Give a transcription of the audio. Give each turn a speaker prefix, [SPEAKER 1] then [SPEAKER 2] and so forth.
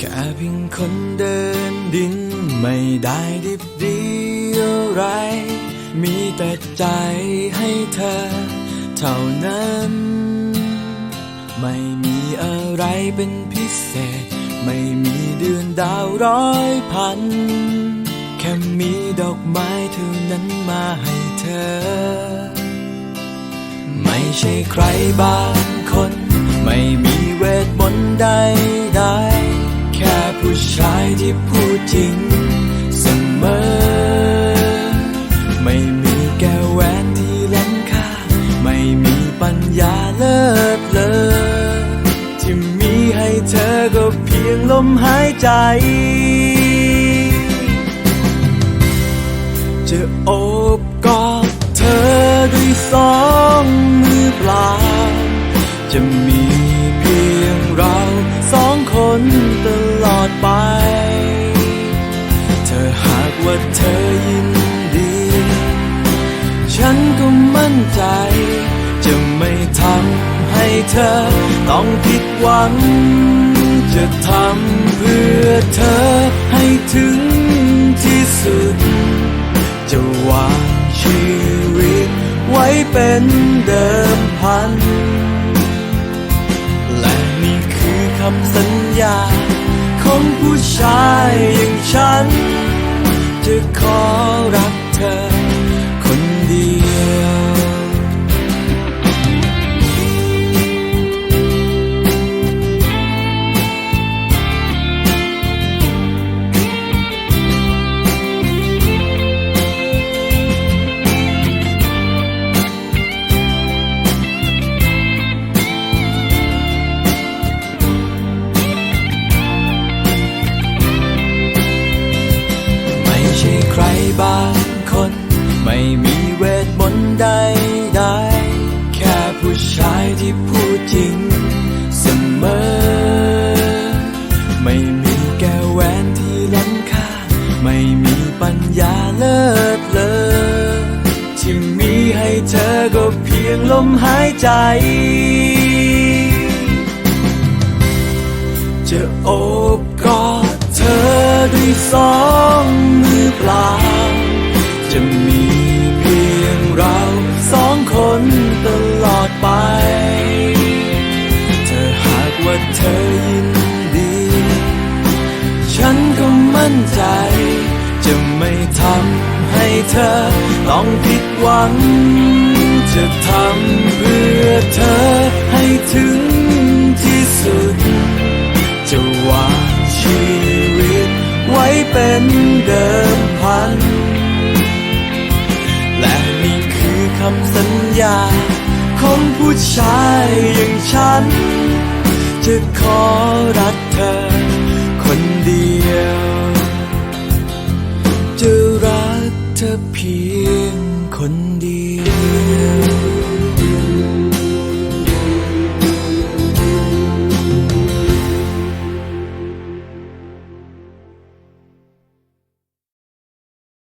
[SPEAKER 1] ค่เพียงคนเดินดินไม่ได้ดิบดีอะไร มีแต่ใจให้เธอ เท่านั้น ไม่มีอะไรเป็นพิเศษ ไม่มีเดือนดาวร้อยพัน แค่มีดอกไม้เท่านั้นมาให้เธอ ไม่ใช่ใครบางคน ไม่มีเวทมนต์ใด จริงเสมอ ไม่มีแก้วแหวนที่ล้ำค่า ไม่มีปัญญาเลิศเลอที่มีให้เธอก็เพียงลมหายใจ จะโอบกอดเธอด้วยสองมือเปล่าจะมี ธอ ต้องผิดหวัง จะทำเพื่อเธอให้ถึงที่สุด จะวางชีวิตไว้เป็นเดิมพัน และนี่คือคำสัญญา ของผู้ชายอย่างฉัน จะขอรักเธอ บางคน ไม่มีเวทมนต์ใดใดๆแค่ผู้ชายที่พูดจริงเสมอ ไม่มีแก้วแหวนที่ล้ำค่า ไม่มีปัญญาเลิศเลอที่มีให้เธอก็เพียงลมหายใจ จะโอบกอดเธอด้วยสองมือเปล่า จะมีเพียงเราสองคนตลอดไป เธอหากว่าเธอยินดี ฉันก็มั่นใจ จะไม่ทำให้เธอต้องผิดหวัง จะทำเพื่อเธอให้ถึงที่สุด จะวางชีวิตไว้เป็นเดิมพัน อย่างของผู้ชายอย่างฉัน จะขอรักเธอคนเดียว จะรักเธอเพียงคนเดียว